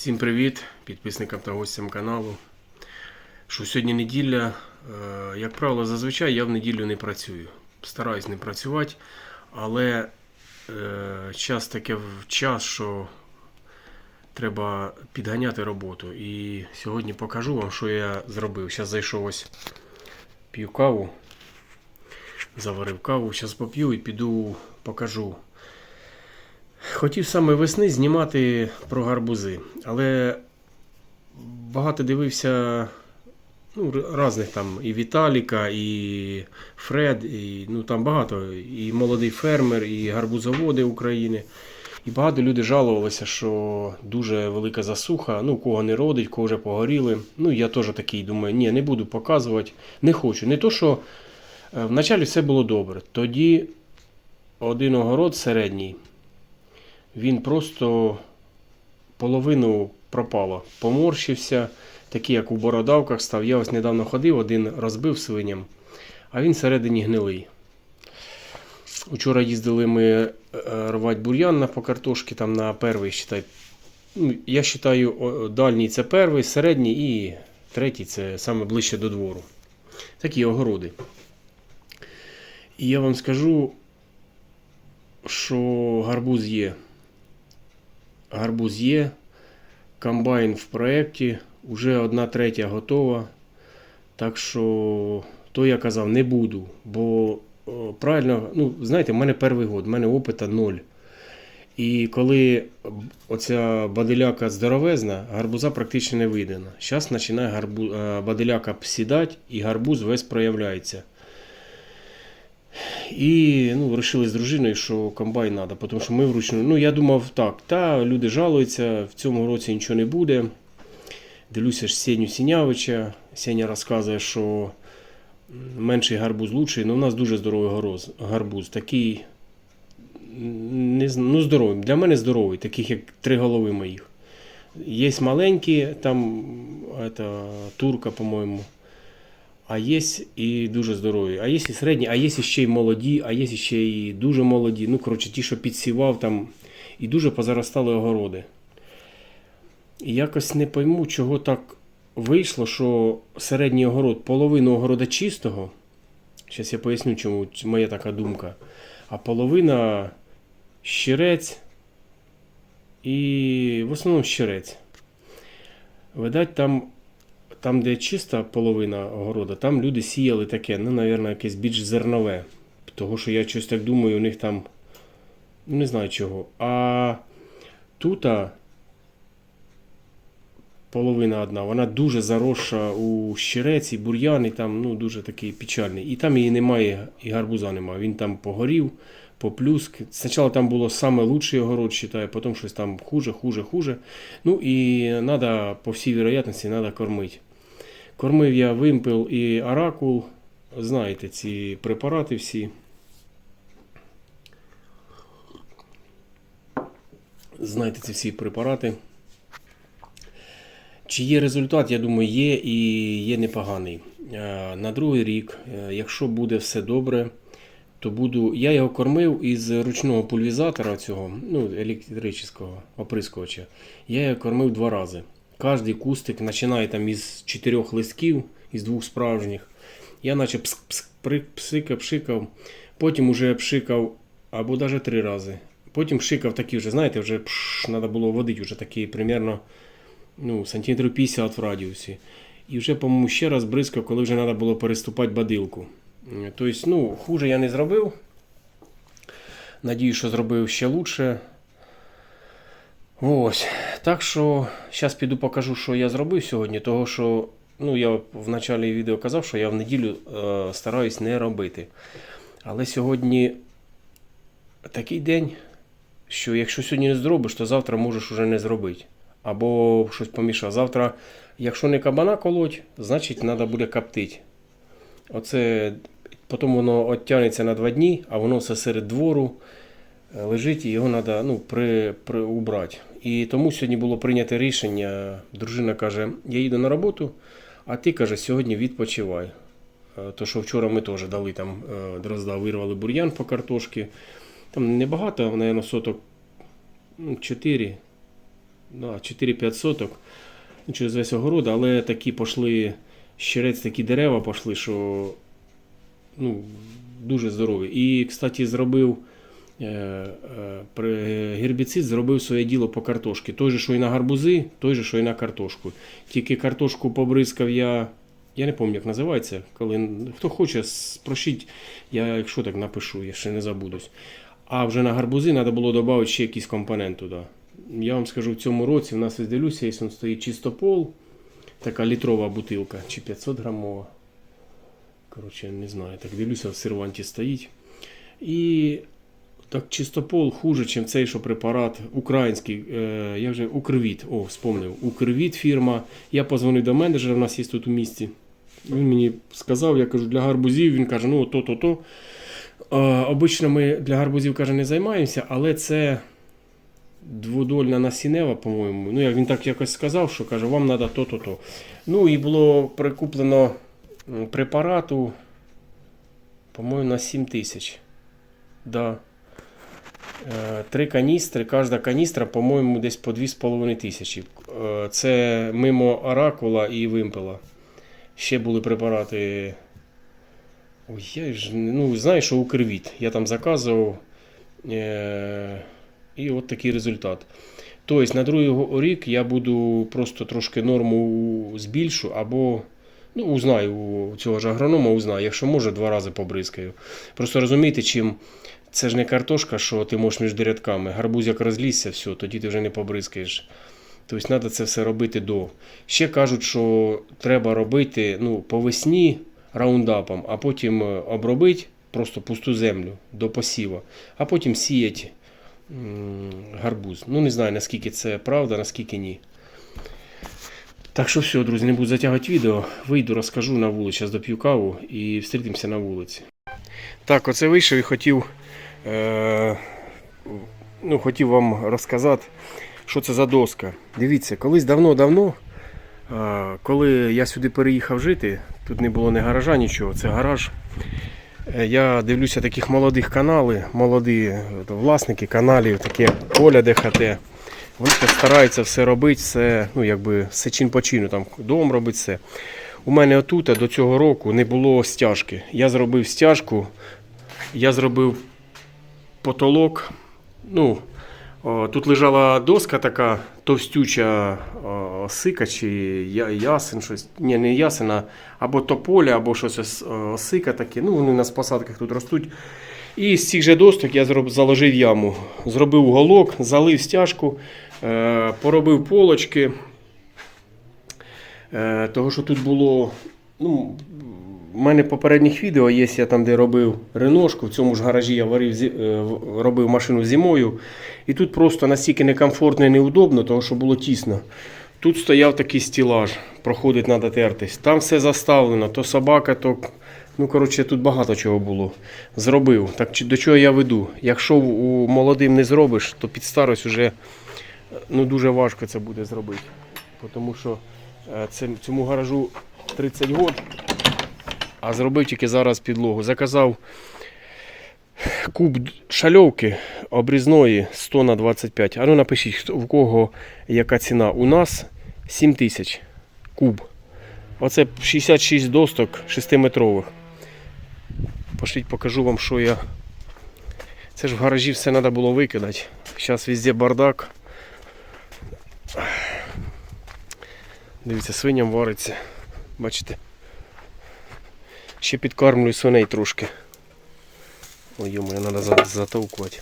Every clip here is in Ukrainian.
Всім привіт, підписникам та гостям каналу. Що сьогодні неділя, е, як правило, зазвичай я в неділю не працюю. Стараюсь не працювати, але е, час таке в час, що треба підганяти роботу. І сьогодні покажу вам, що я зробив. Зараз зайшов ось п'ю каву, заварив каву, зараз поп'ю і піду покажу. Хотів саме весни знімати про гарбузи, але багато дивився ну, різних там і Віталіка, і Фред, і ну там багато, і молодий фермер, і гарбузоводи України. І багато людей жалувалися, що дуже велика засуха, ну кого не родить, кого вже погоріли. Ну я теж такий думаю, ні, не буду показувати, не хочу. Не то, що е, вначалі все було добре. Тоді один огород середній він просто половину пропало. Поморщився, такий, як у бородавках став. Я ось недавно ходив, один розбив свиням, а він всередині гнилий. Учора їздили ми е, рвати бур'ян по картошки, там на перший, считай. Ну, я вважаю, дальній це перший, середній і третій це саме ближче до двору. Такі огороди. І я вам скажу, що гарбуз є. Гарбуз є, комбайн в проєкті, вже одна третя готова. Так що, то я казав, не буду. Бо правильно, ну, знаєте, в мене перший год, в мене опита ноль. І коли оця баделяка здоровезна, гарбуза практично не видно. Зараз починає гарбу, е, баделяка сідати і гарбуз весь проявляється. І ну, вирішили з дружиною, що комбайн треба, тому що ми вручну. Ну, я думав так, та люди жалуються, в цьому році нічого не буде. Дивлюся ж Сеню Сінявича. Сеня розказує, що менший гарбуз лучший, але у нас дуже здоровий гарбуз. Такий не, ну, здоровий. Для мене здоровий, таких як три голови моїх. Є маленькі, там это, турка, по-моєму. А є і дуже здорові. А є і середні, а є ще й молоді, а є ще і дуже молоді. Ну, коротше, ті, що підсівав там, і дуже позаростали огороди. І якось не пойму, чого так вийшло, що середній огород, половину огорода чистого. Зараз я поясню, чому моя така думка. А половина щирець і в основному щирець. Видать, там там, де чиста половина огорода, там люди сіяли таке, ну, мабуть, якесь більш зернове. Того, що я щось так думаю, у них там. ну, Не знаю чого. А тут половина одна, вона дуже заросша у щирець і бур'ян, і там ну, дуже такий печальний. І там її немає, і гарбуза немає. Він там погорів, поплюск. Спочатку там було саме лучший огород, вважаю, потім щось там хуже, хуже, хуже. Ну і треба, по всій вероятності, треба кормити. Кормив я вимпел і оракул. Знаєте, ці препарати всі. Знаєте ці всі препарати. Чи є результат, я думаю, є і є непоганий. На другий рік, е, якщо буде все добре, то буду. Я його кормив із ручного пульвізатора цього, ну, електричного оприскувача. Я його кормив два рази. Кожний кустик починає там із чотирьох листків, із двох справжніх. Я наче пск-пск, при- псикав, пшикав, потім уже пшикав або навіть три рази. Потім пшикав такі вже, знаєте, вже треба було водити вже такі примерно ну, сантиметрів 50 в радіусі. І вже, по-моєму, ще раз бризкав, коли вже треба було переступати бадилку. Тобто, ну, хуже я не зробив. Надію, що зробив ще лучше. Ось. Так що зараз піду покажу, що я зробив сьогодні. Того, що ну, я в началі відео казав, що я в неділю е, стараюсь не робити. Але сьогодні такий день, що якщо сьогодні не зробиш, то завтра можеш уже не зробити. Або щось помішав. Завтра, якщо не кабана колоть, значить треба буде коптити. Оце потім воно оттягнеться на два дні, а воно все серед двору е, лежить і його треба ну, при, при, убрати. І тому сьогодні було прийнято рішення. Дружина каже: я їду на роботу, а ти каже, сьогодні відпочивай. Е, То, що вчора ми теж дали там е, дрозда, вирвали бур'ян по картошки. Там небагато, мабуть, соток 4. да, 4-5 соток ну, через весь огород, але такі пішли, щерець такі дерева пішли, що ну, дуже здорові. І, кстати, зробив гербіцид зробив своє діло по картошці. Той же, що і на гарбузи, той же, що і на картошку. Тільки картошку побризкав я. Я не пам'ятаю, як називається. Коли хто хоче, спрощіть, я якщо так напишу, я ще не забудусь. А вже на гарбузи треба було додати ще якийсь компонент туди. Я вам скажу, в цьому році в нас ось дивлюся, якщо стоїть чистопол, така літрова бутилка, чи 500 грамова. Коротше, не знаю, так дивлюся, в серванті стоїть. І так чистопол хуже, ніж цей, що препарат український. Е, я вже Укрвіт, о, вспомнив. Укрвіт фірма. Я позвонив до менеджера, у нас є тут у місті. Він мені сказав, я кажу, для гарбузів. Він каже, ну то, то. Е, обично ми для гарбузів каже, не займаємося, але це дводольна насінева, по-моєму. Ну, як він так якось сказав, що каже, вам треба то, то, то. Ну і було прикуплено препарату, по-моєму, на 7 тисяч. Да. Е, Три каністри, кожна каністра, по-моєму, десь по 2,5 тисячі. Е, Це мимо оракула і вимпела. Ще були препарати. Ой, я ж ну, знаєш, що укрвіт. Я там заказував. Е- і от такий результат. Тобто на другий рік я буду просто трошки норму збільшу, або ну, узнаю у цього ж агронома, узнаю, якщо може, два рази побризкаю. Просто розумієте, чим це ж не картошка, що ти можеш між рядками. Гарбуз як розлізся, все, тоді ти вже не побризкаєш. Тобто треба це все робити до. Ще кажуть, що треба робити ну, по весні раундапом, а потім е, обробити просто пусту землю до посіва, а потім сіяти гарбуз. Ну, не знаю, наскільки це правда, наскільки ні. Так що все, друзі, не буду затягувати відео. Вийду, розкажу на вулиці, зараз доп'ю каву і встрітимося на вулиці. Так, оце вийшов і хотів, ну, хотів вам розказати, що це за доска. Дивіться, колись давно-давно, е, коли я сюди переїхав жити, тут не було ні гаража, нічого, це гараж. Е, Я дивлюся таких молодих канали, молоді е, власники каналів, таке Коля ДХТ. Вони стараються все робити, все, ну якби все чин по чину, там дом робить все. У мене отут до цього року не було стяжки. Я зробив стяжку, я зробив потолок. Ну, тут лежала доска така товстюча о, осика чи ясен, щось. Ні, не ясен, а або тополя, або щось ос- осика таке. Ну, вони в посадках тут ростуть. І з цих же досток я зроб, заложив яму. Зробив уголок, залив стяжку, е, поробив полочки. Е, того, що тут було. Ну, в мене попередніх відео є, я там, де робив реношку, в цьому ж гаражі я варив, е, робив машину зимою. І тут просто настільки некомфортно і неудобно, тому що було тісно. Тут стояв такий стілаж, проходить треба тертись. Там все заставлено, то собака, то. Ну, коротше, тут багато чого було. Зробив. Так до чого я веду? Якщо у молодим не зробиш, то під старость вже ну, дуже важко це буде зробити. Тому що е, цьому гаражу 30 років, а зробив тільки зараз підлогу. Заказав куб шальовки обрізної 100 на 25. А ну напишіть, в кого яка ціна. У нас 7 тисяч куб. Оце 66 досток 6-метрових. Пошліть, покажу вам, що я. Це ж в гаражі все треба було викидати. Зараз везде бардак. Дивіться, свиням вариться. Бачите? Ще підкармлюю свиней трошки. Ой, йому треба затовкувати.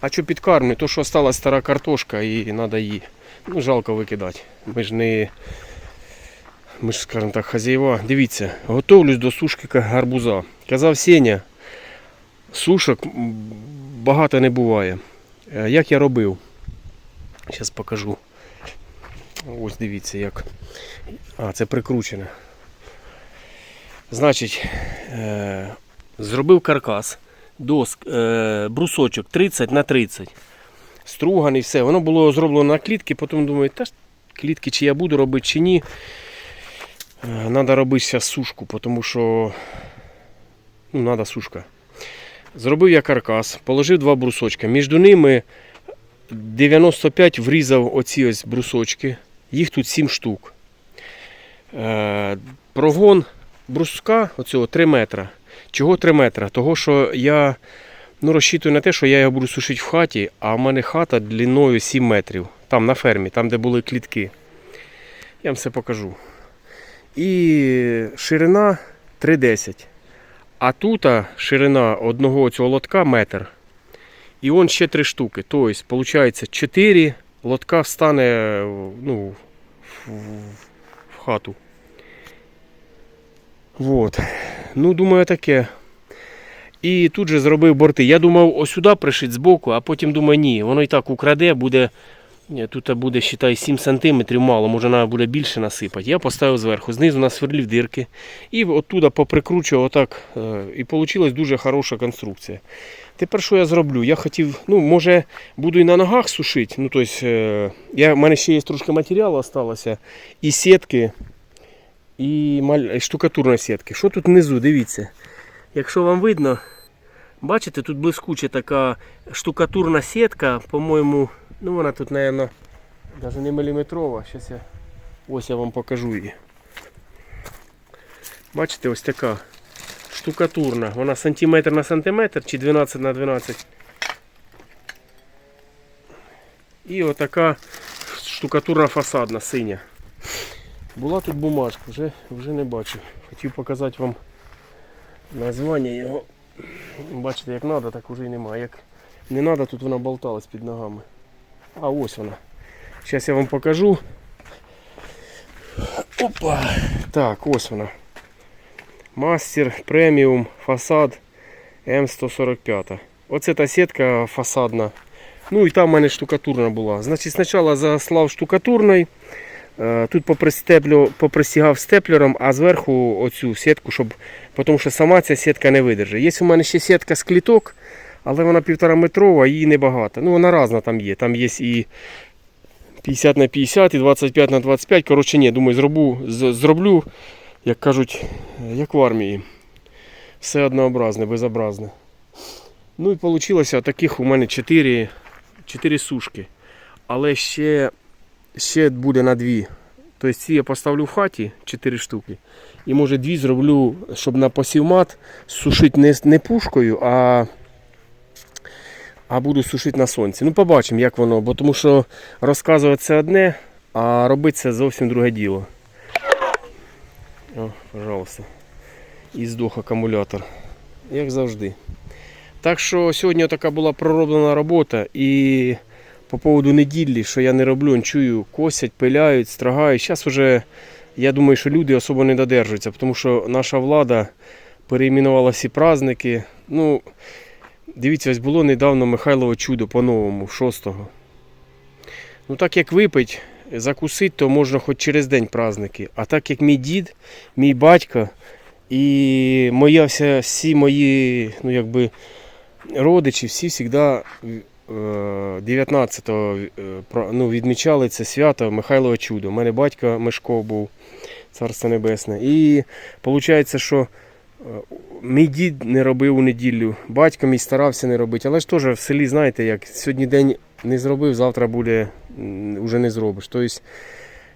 А що підкармлю? То, що осталась стара картошка і треба її. Ну, жалко викидати. Ми ж не. Ми ж, скажімо так, хазяєва. Дивіться, готовлюсь до сушки гарбуза. Казав Сеня, сушок багато не буває. Е, Як я робив? Зараз покажу. Ось дивіться як. А, це прикручене. Значить, е, зробив каркас, доск, е, брусочок 30 на 30. Струганий, все. Воно було зроблено на клітки, потім думаю, та ж клітки чи я буду робити, чи ні. Треба робити сушку, тому що ну, треба сушка. Зробив я каркас, положив два брусочка. Між ними 95 врізав оці ось брусочки. Їх тут 7 штук. Е, прогон бруска оцього 3 метра. Чого 3 метра? Того, що я ну, розчитую на те, що я його буду сушити в хаті, а в мене хата длиною 7 метрів. Там на фермі, там, де були клітки. Я вам все покажу. І ширина 3,10. А тут ширина одного цього лотка метр. І он ще три штуки. Тобто, виходить, 4 лотка встане ну, в, в хату. Вот. Ну, думаю, таке. І тут же зробив борти. Я думав, ось сюди пришить збоку, а потім думаю, ні, воно і так украде, буде. Тут буде, считай, 7 см мало, може треба буде більше насипати. Я поставив зверху, знизу насверлив дирки. І оттуда поприкручував отак. е, І вийшла дуже хороша конструкція. Тепер що я зроблю? Я хотів, ну, може, буду і на ногах сушити. Ну, тобто, я, в мене ще є трошки матеріалу залишилося. І сітки, і штукатурної сітки. Що тут внизу? Дивіться. Якщо вам видно, бачите, тут блискуча така штукатурна сітка, по-моєму, ну вона тут, мабуть, навіть не міліметрова. Щас я, ось я вам покажу її. Бачите, ось така штукатурна. Вона сантиметр на сантиметр чи 12 на 12. І отака штукатурна фасадна синя. Була тут бумажка, вже, вже не бачу. Хотів показати вам названня його. Бачите, як треба, так уже і немає. Як не треба, тут вона болталась під ногами. А ось вона. Зараз я вам покажу. Опа! Так, ось вона. Мастер преміум фасад М145. Оце та сітка фасадна. Ну і там в мене штукатурна була. Значить, спочатку заслав штукатурною. Е, Тут попристігав степлером, а зверху оцю сітку, щоб, тому що сама ця сітка не видержить. Є у мене ще сітка з кліток, але вона півтора метрова, її небагато. Ну вона різна там є. Там є і 50 на 50, і 25 на 25. Коротше, ні, думаю, зроблю, зроблю, як кажуть, як в армії. Все однообразне, безобразне. Ну і вийшло таких у мене 4, 4 сушки. Але ще ще буде на дві. Тобто ці я поставлю в хаті 4 штуки. І може дві зроблю, щоб на посівмат сушити не, не пушкою, а, а буду сушити на сонці. Ну побачимо, як воно, бо тому що розказувати це одне, а робити це зовсім друге діло. О, пожалуйста. І здох акумулятор. Як завжди. Так що сьогодні така була пророблена робота і по поводу неділі, що я не роблю, чую, косять, пиляють, страгають. Зараз вже я думаю, що люди особо не додержуються, тому що наша влада переіменувала всі праздники. Ну, дивіться, ось було недавно Михайлове чудо по-новому, 6-го. Ну так як випить, закусить, то можна хоч через день праздники. А так як мій дід, мій батько і моя вся, всі мої, ну якби родичі, всі завжди 19-го е, ну, відмічали це свято Михайлове чудо. У мене батько Мишко був, царство небесне. І виходить, що е, мій дід не робив у неділю, батько мій старався не робити. Але ж теж в селі, знаєте, як сьогодні день не зробив, завтра буде вже не зробиш. Тобто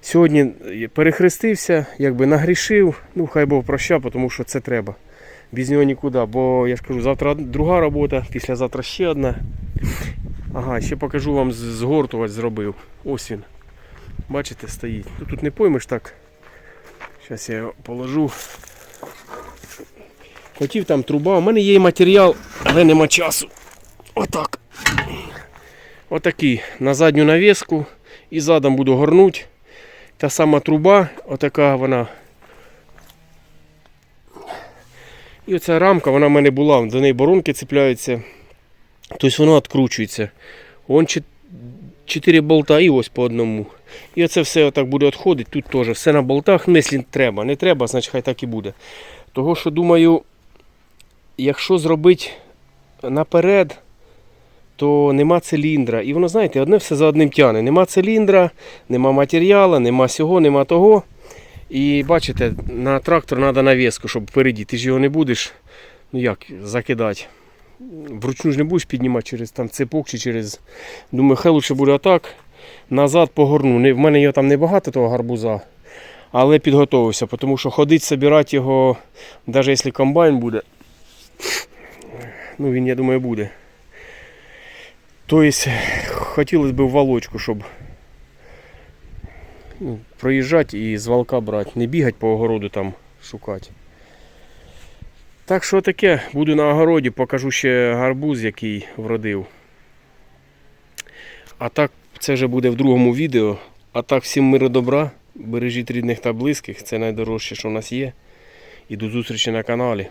сьогодні перехрестився, якби нагрішив, ну хай Бог прощав, тому що це треба. Без нього нікуди, бо я ж кажу, завтра друга робота, післязавтра ще одна. Ага, ще покажу вам згортувач зробив. Ось він. Бачите, стоїть. Ну, тут не поймеш так. Зараз я його положу. Хотів там труба. У мене є матеріал, але нема часу. Отак. Отакий. На задню навіску. І задом буду горнути. Та сама труба, отака вона. І оця рамка, вона в мене була, до неї боронки цепляються. Тобто воно відкручується. Вон 4 болта і ось по одному. І оце все отак буде відходити. Тут теж все на болтах. Якщо треба. Не треба, значить хай так і буде. Того, що думаю, якщо зробити наперед, то нема циліндра. І воно, знаєте, одне все за одним тяне. Нема циліндра, нема матеріалу, нема сього, нема того. І бачите, на трактор треба навіску, щоб впереді. Ти ж його не будеш ну як, закидати. Вручну ж не будеш піднімати через там цепок чи через. Думаю, хай лучше буде отак. Назад погорну. В мене його там небагато того гарбуза. Але підготовився, тому що ходить, собирати його, навіть якщо комбайн буде. Ну він, я думаю, буде. Тобто, хотілося б в волочку, щоб ну, проїжджати і з волка брати. Не бігати по огороду там шукати. Так що таке, буду на огороді, покажу ще гарбуз, який вродив. А так, це вже буде в другому відео. А так, всім миру добра, бережіть рідних та близьких, це найдорожче, що в нас є. І до зустрічі на каналі.